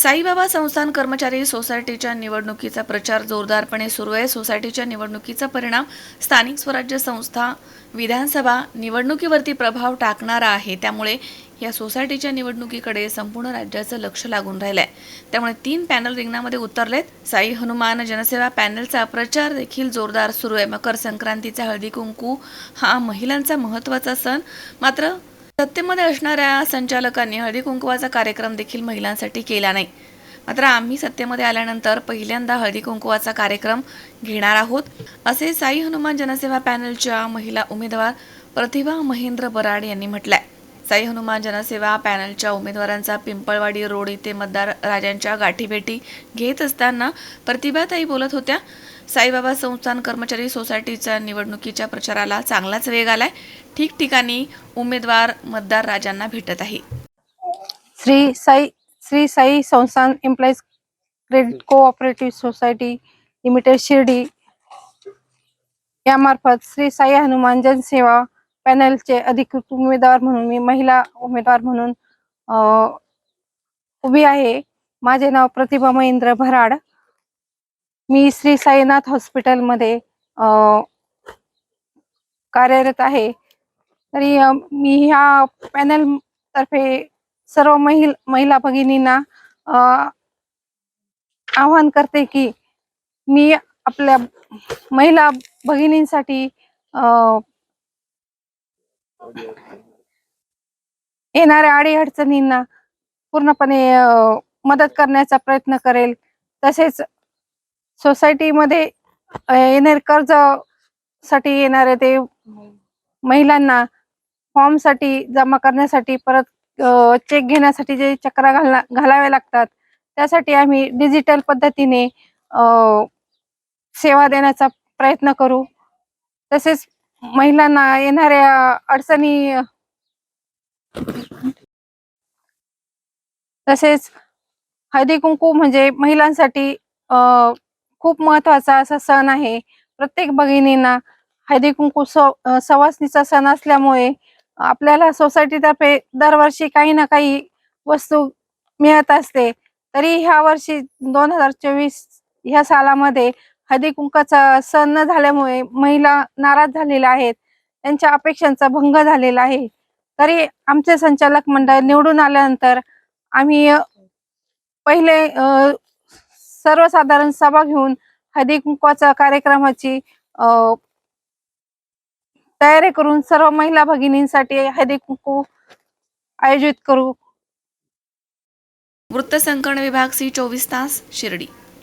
साईबाबा संस्थान कर्मचारी सोसायटीच्या निवडणुकीचा प्रचार जोरदारपणे सुरू आहे. सोसायटीच्या निवडणुकीचा परिणाम स्थानिक स्वराज्य संस्था विधानसभा निवडणुकीवरती प्रभाव टाकणारा आहे. त्यामुळे या सोसायटीच्या निवडणुकीकडे संपूर्ण राज्याचं लक्ष लागून राहिलंय. त्यामुळे तीन पॅनल रिंगणामध्ये उतरलेत. साई हनुमान जनसेवा पॅनलचा प्रचार देखील जोरदार सुरू आहे. मकर संक्रांतीचा हळदी कुंकू हा महिलांचा महत्त्वाचा सण. मात्र सत्तेमध्ये असणाऱ्या संचालकांनी हळदी कुंकवाचा कार्यक्रम देखील महिलांसाठी केला नाही. मात्र आम्ही सत्तेमध्ये आल्यानंतर पहिल्यांदा हळदी कुंकवाचा कार्यक्रम घेणार आहोत असे साई हनुमान जनसेवा पॅनलच्या महिला उमेदवार प्रतिभा महेंद्र बराड यांनी म्हटलंय. साई हनुमान जनसेवा पॅनलच्या उमेदवारांचा पिंपळवाडी रोड येथे मतदार राजांच्या गाठीभेटी घेत असताना प्रतिभाताई बोलत होत्या साईबाबा संस्थान कर्मचारी सोसायटीच्या निवडणुकीच्या प्रचाराला चांगलाच वेग आलाय. ठिकठिकाणी उमेदवार मतदार राजांना भेटत आहे. Shri Sai Shri Sai Sansthan employees credit cooperative society limited Shirdi यामार्फत Shri Sai Hanuman जनसेवा पॅनलचे अधिकृत उमेदवार म्हणून मी महिला उमेदवार म्हणून उभी आहे. माझे नाव प्रतिभा महेंद्र भराड. मी श्री साईनाथ हॉस्पिटलमध्ये अ, कार्यरत आहे. तरी मी ह्या पॅनल तर्फे सर्व महिल महिला भगिनींना आवाहन करते की मी आपल्या महिला भगिनींसाठी येणाऱ्या अडीअडचणींना पूर्णपणे मदत करण्याचा प्रयत्न करेल. तसेच सोसायटीमध्ये येणारे कर्जसाठी येणारे ते महिलांना फॉर्मसाठी जमा करण्यासाठी परत चेक घेण्यासाठी जे चक्रा घालना घालावे लागतात त्यासाठी आम्ही डिजिटल पद्धतीने सेवा देण्याचा प्रयत्न करू. तसेच महिलांना येणाऱ्या अडचणी तसेच हळदी कुंकू म्हणजे महिलांसाठी खूप महत्त्वाचा असा सण आहे. प्रत्येक भगिनींना हळदी कुंकू सवासनीचा सवासणीचा सण असल्यामुळे आपल्याला सोसायटीतर्फे दरवर्षी काही ना काही वस्तू मिळत असते. तरी ह्या वर्षी दोन हजार चोवीस ह्या सालामध्ये हळदी कुंकाचा सण न झाल्यामुळे महिला नाराज झालेल्या आहेत. त्यांच्या अपेक्षांचा भंग झालेला आहे. तरी आमचे संचालक मंडळ निवडून आल्यानंतर आम्ही पहिले सर्वसाधारण सभा घेऊन हळदी कार्यक्रमाची अ, तयारी करून सर्व महिला भगिनींसाठी हळदी कुंकू आयोजित करू. वृत्तसंकलन विभाग सी चोवीस तास शिर्डी.